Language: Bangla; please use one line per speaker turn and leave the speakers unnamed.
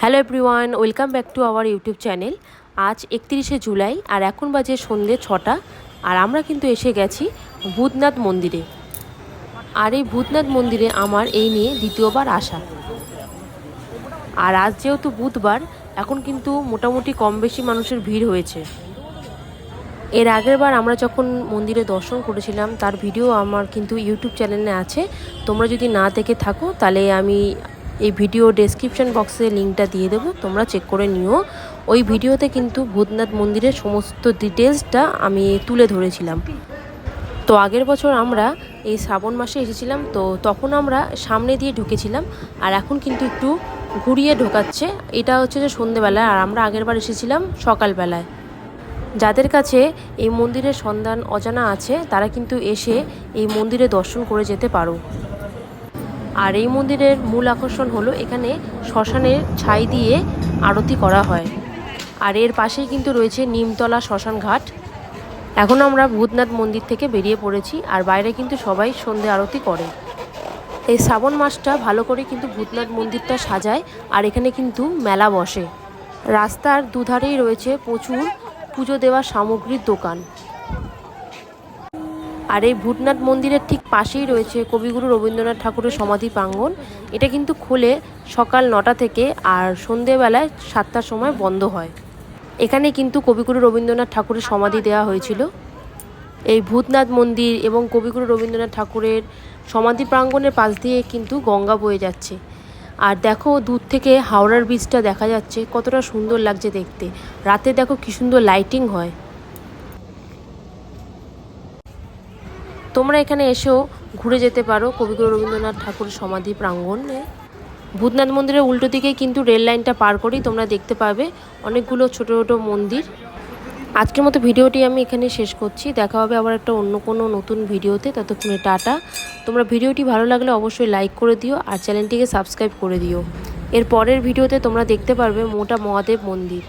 Hello everyone, welcome back to our YouTube channel. আজ একত্রিশে জুলাই আর এখন বাজে সন্ধে ছটা আর আমরা কিন্তু এসে গেছি ভূতনাথ মন্দিরে। আর এই ভূতনাথ মন্দিরে আমার এই নিয়ে দ্বিতীয়বার আসা। আর আজ যেহেতু বুধবার, এখন কিন্তু মোটামুটি কম বেশি মানুষের ভিড় হয়েছে। এর আগের বার আমরা যখন মন্দিরে দর্শন করেছিলাম, তার ভিডিও আমার কিন্তু ইউটিউব চ্যানেলে আছে। তোমরা যদি না দেখে থাকো, তাহলে আমি এই ভিডিও ডেসক্রিপশন বক্সে লিঙ্কটা দিয়ে দেবো। তোমরা চেক করে নিও। ওই ভিডিওতে কিন্তু ভূতনাথ মন্দিরের সমস্ত ডিটেলসটা আমি তুলে ধরেছিলাম। তো আগের বছর আমরা এই শ্রাবণ মাসে এসেছিলাম, তো তখন আমরা সামনে দিয়ে ঢুকেছিলাম, আর এখন কিন্তু একটু ঘুরিয়ে ঢোকাচ্ছে। এটা হচ্ছে যে সন্ধেবেলায় আর আমরা আগের বার এসেছিলাম সকালবেলায়। যাদের কাছে এই মন্দিরের সন্ধান অজানা আছে, তারা কিন্তু এসে এই মন্দিরে দর্শন করে যেতে পারো। আর এই মন্দিরের মূল আকর্ষণ হলো এখানে শ্মশানের ছাই দিয়ে আরতি করা হয়। আর এর পাশেই কিন্তু রয়েছে নিমতলা শ্মশান ঘাট। এখন আমরা ভূতনাথ মন্দির থেকে বেরিয়ে পড়েছি আর বাইরে কিন্তু সবাই সন্ধে আরতি করে। এই শ্রাবণ মাসটা ভালো করে কিন্তু ভূতনাথ মন্দিরটা সাজায় আর এখানে কিন্তু মেলা বসে। রাস্তার দুধারেই রয়েছে প্রচুর পুজো দেওয়ার সামগ্রীর দোকান। আর এই ভূতনাথ মন্দিরের ঠিক পাশেই রয়েছে কবিগুরু রবীন্দ্রনাথ ঠাকুরের সমাধি প্রাঙ্গণ। এটা কিন্তু খুলে সকাল নটা থেকে আর সন্ধেবেলায় সাতটার সময় বন্ধ হয়। এখানে কিন্তু কবিগুরু রবীন্দ্রনাথ ঠাকুরের সমাধি দেওয়া হয়েছিল। এই ভূতনাথ মন্দির এবং কবিগুরু রবীন্দ্রনাথ ঠাকুরের সমাধি প্রাঙ্গণের পাশ দিয়ে কিন্তু গঙ্গা বয়ে যাচ্ছে। আর দেখো দূর থেকে হাওড়ার ব্রিজটা দেখা যাচ্ছে, কতটা সুন্দর লাগছে দেখতে। রাতে দেখো কি সুন্দর লাইটিং হয়। তোমরা এখানে এসেও ঘুরে যেতে পারো কবিগুরু রবীন্দ্রনাথ ঠাকুর সমাধি প্রাঙ্গণে। ভূতনাথ মন্দিরের উল্টো দিকে কিন্তু রেল লাইনটা পার করেই তোমরা দেখতে পাবে অনেকগুলো ছোট ছোট মন্দির। আজকের মতো ভিডিওটি আমি এখানে শেষ করছি। দেখা হবে আবার একটা অন্য কোনো নতুন ভিডিওতে। ততক্ষণে টাটা। তোমরা ভিডিওটি ভালো লাগলে অবশ্যই লাইক করে দিও আর চ্যানেলটিকে সাবস্ক্রাইব করে দিও। এর পরের ভিডিওতে তোমরা দেখতে পারবে মোটা মহাদেব মন্দির।